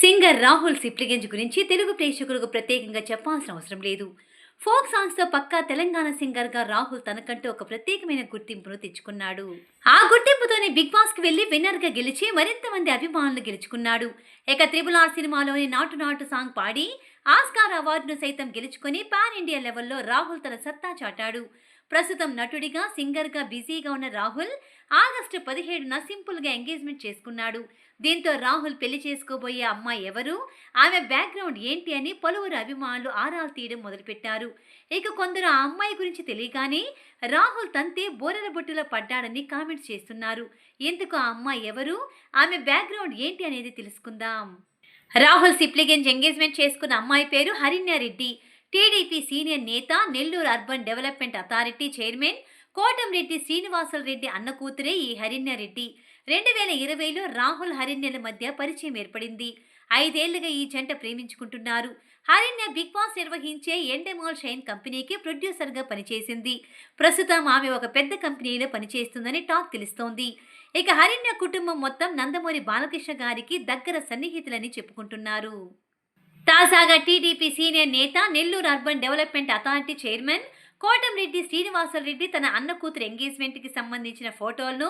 Singer Rahul Sipligunj గురించి తెలుగు ప్రేక్షకులకు ప్రత్యేకంగా చెప్పాల్సిన అవసరం లేదు. ఫోక్ సాంగ్స్తో పక్కా తెలంగాణ సింగర్గా రాహుల్ తనకంటూ ఒక ప్రత్యేకమైన గుర్తింపును తెచ్చుకున్నాడు. ఆ గుర్తింపుతోనే బిగ్ బాస్కి వెళ్ళి వెళ్ళి గెలిచి మరింత మంది అభిమానులు గెలుచుకున్నాడు. ఇక త్రిబుల్ ఆర్ సినిమాలోని నాటు నాటు సాంగ్ పాడి ఆస్కార్ అవార్డును సైతం గెలుచుకొని పాన్ ఇండియా లెవెల్లో రాహుల్ తన సత్తా చాటాడు. ప్రస్తుతం నటుడిగా సింగర్గా బిజీగా ఉన్న రాహుల్ ఆగస్టు పదిహేడున సింపుల్గా ఎంగేజ్మెంట్ చేసుకున్నాడు. దీంతో రాహుల్ పెళ్ళి చేసుకోబోయే అమ్మాయి ఎవరు? ఆమె బ్యాక్గ్రౌండ్ ఏంటి అని పలువురు అభిమానులు ఆరాలు తీయడం మొదలుపెట్టారు. ఇక కొందరు ఆ అమ్మాయి గురించి తెలియగానే రాహుల్ తంతే బోరెల బొట్టులో పడ్డాడని కామెంట్స్ చేస్తున్నారు. ఎందుకు ఆ అమ్మాయి ఎవరు? ఆమె బ్యాక్గ్రౌండ్ ఏంటి అనేది తెలుసుకుందాం. రాహుల్ సిప్లిగెంజ్ ఎంగేజ్మెంట్ చేసుకున్న అమ్మాయి పేరు హరిణ్యారెడ్డి. టీడీపీ సీనియర్ నేత Nellore urban development authority chairman Kotamreddy Srinivasula Reddy అన్న కూతురే ఈ హరిణ్యారెడ్డి రెండు వేల ఇరవైలో రాహుల్ హరిణ్యల మధ్య పరిచయం ఏర్పడింది. ఐదేళ్ళుగా ఈ జంట ప్రేమించుకుంటున్నారు. హరిణ్య బిగ్ బాస్ నిర్వహించే ఎండెమాల్ షైన్ కంపెనీకి ప్రొడ్యూసర్గా పనిచేసింది. ప్రస్తుతం ఆమె ఒక పెద్ద కంపెనీలో పనిచేస్తుందని టాక్ తెలుస్తోంది. ఇక హరిణ్య కుటుంబం మొత్తం నందమూరి బాలకృష్ణ గారికి దగ్గర సన్నిహితులని చెప్పుకుంటున్నారు. తాజాగా టీడీపీ సీనియర్ నేత Nellore urban development authority chairman Kotamreddy Srinivasa Reddy తన అన్న కూతురు ఎంగేజ్మెంట్కి సంబంధించిన ఫోటోలను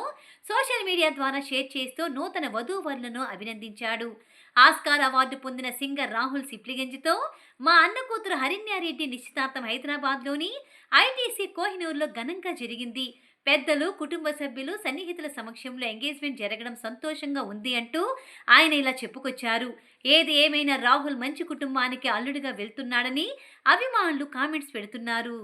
సోషల్ మీడియా ద్వారా షేర్ చేస్తూ నూతన వధూవరులను అభినందించాడు. ఆస్కార్ అవార్డు పొందిన సింగర్ రాహుల్ సిప్లిగంజ్తో మా అన్న కూతురు హరిణ్యారెడ్డి నిశ్చితార్థం హైదరాబాద్లోని ఐటీసీ కోహినూర్లో ఘనంగా జరిగింది. పెద్దలు కుటుంబ సభ్యులు సన్నిహితుల సమక్షంలో ఎంగేజ్మెంట్ జరగడం సంతోషంగా ఉంది అంటూ ఆయన ఇలా చెప్పుకొచ్చారు. ఏది ఏమైనా రాహుల్ మంచి కుటుంబానికి అల్లుడిగా వెళ్తున్నాడని అభిమానులు కామెంట్స్ పెడుతున్నారు.